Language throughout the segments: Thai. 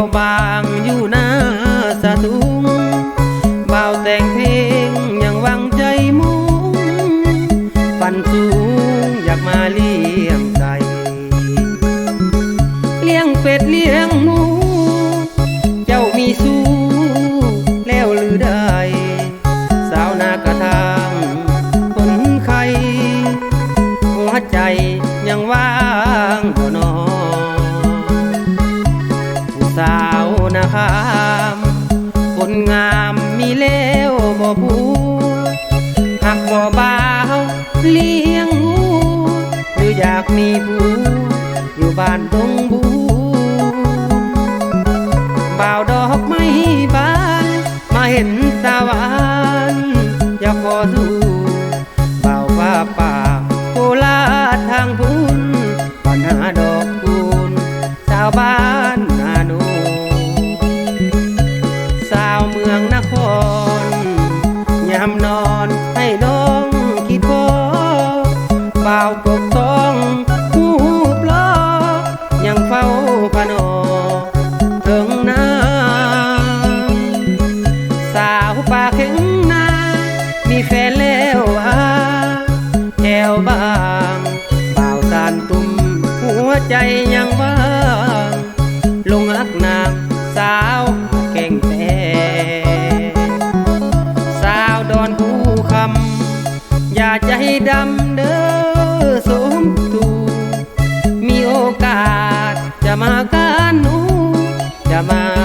meu derrubar ผูหักบ่บาเลี้ยงหูหรืออยากมีผู้อยู่บ้านตรง programa.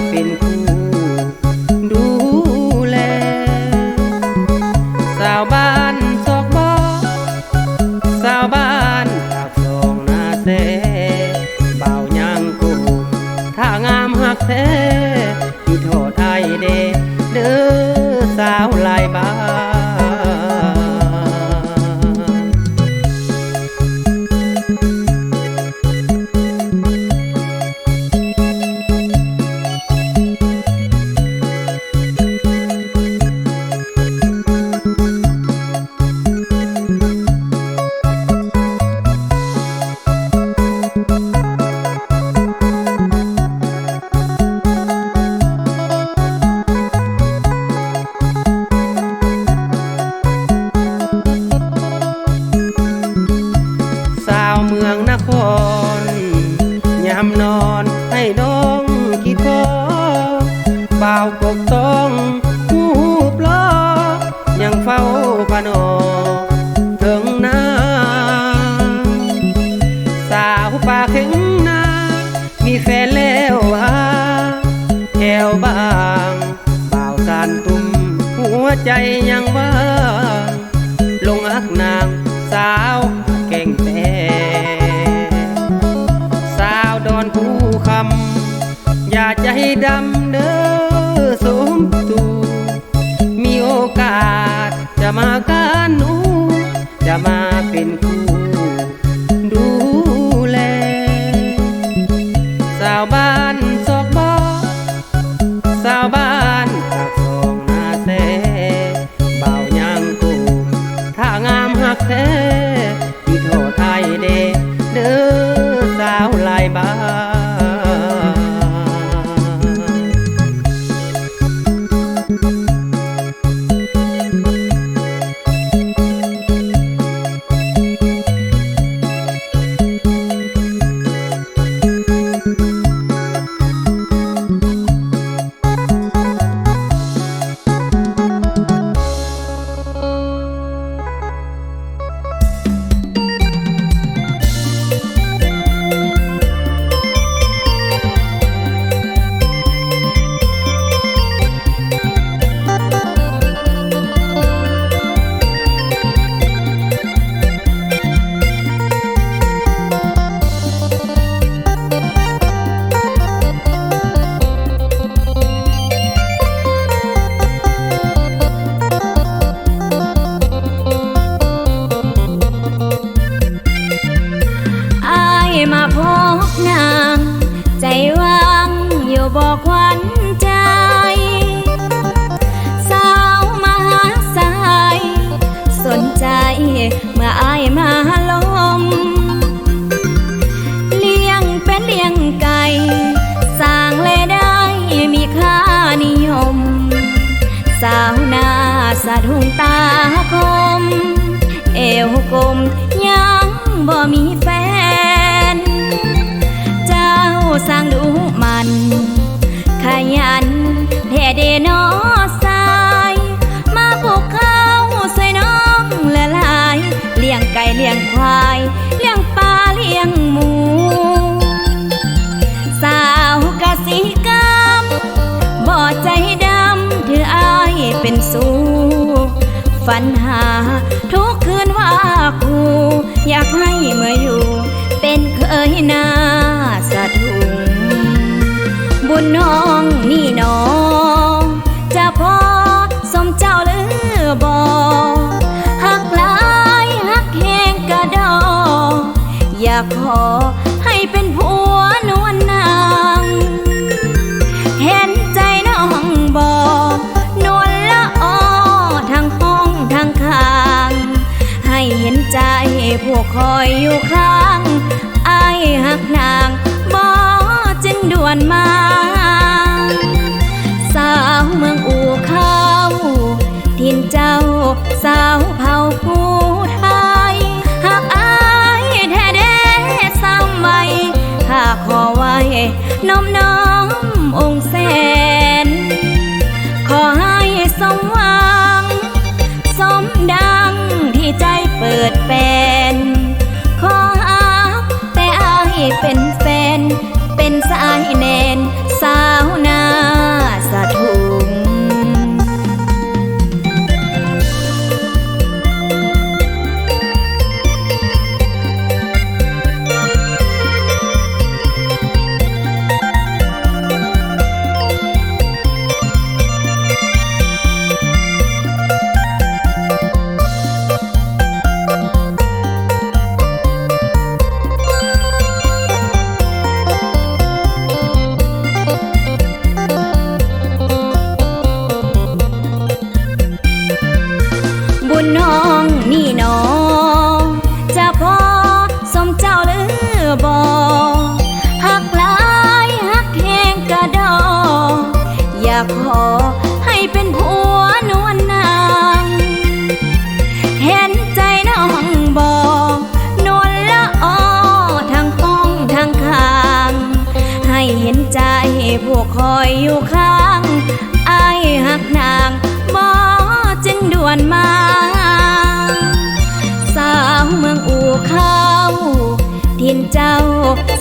ปากถึงนา มีแฟนแล้วว่าแถวบางบ่าวสานตุ้มหัวใจยังว่าลงอักนางสาวเก่งแต่สาวดอนผู้คำ อย่าใจดำเด้อสมตูมีโอกาสจะมาการนูจะมาเป็น salva บอกขวัญใจ สาวมหาสาย สนใจเมื่ออายมาลม เลี้ยงเป็นเลี้ยงไก่สร้างเลยได้มีค่านิยม สาวนาสะทุงตาคม เอวกลมยังบ่มีแฟน เดนอสาย มาปลูกข้าวใส่น้องละลาย เลี้ยงไก่เลี้ยงควาย เลี้ยงปลาเลี้ยงหมู สาวกสิกรรมบ่ใจดำถืออายเป็นสูฝันหา ทุกคืนว่าครูอยากให้เมื่ออยู่ เป็นเคยหน้าสะทุ บุญน้องนี่น้อง จะพอสมเจ้าหรือบอหักหลายหักแหงกระดอ อยากขอให้เป็นผัวนวลนาง เห็นใจน้องบอกนวลละออทางห้องทางข้าง ให้เห็นใจพวกคอยอยู่ข้าง น้อมน้อมองค์แส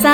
สา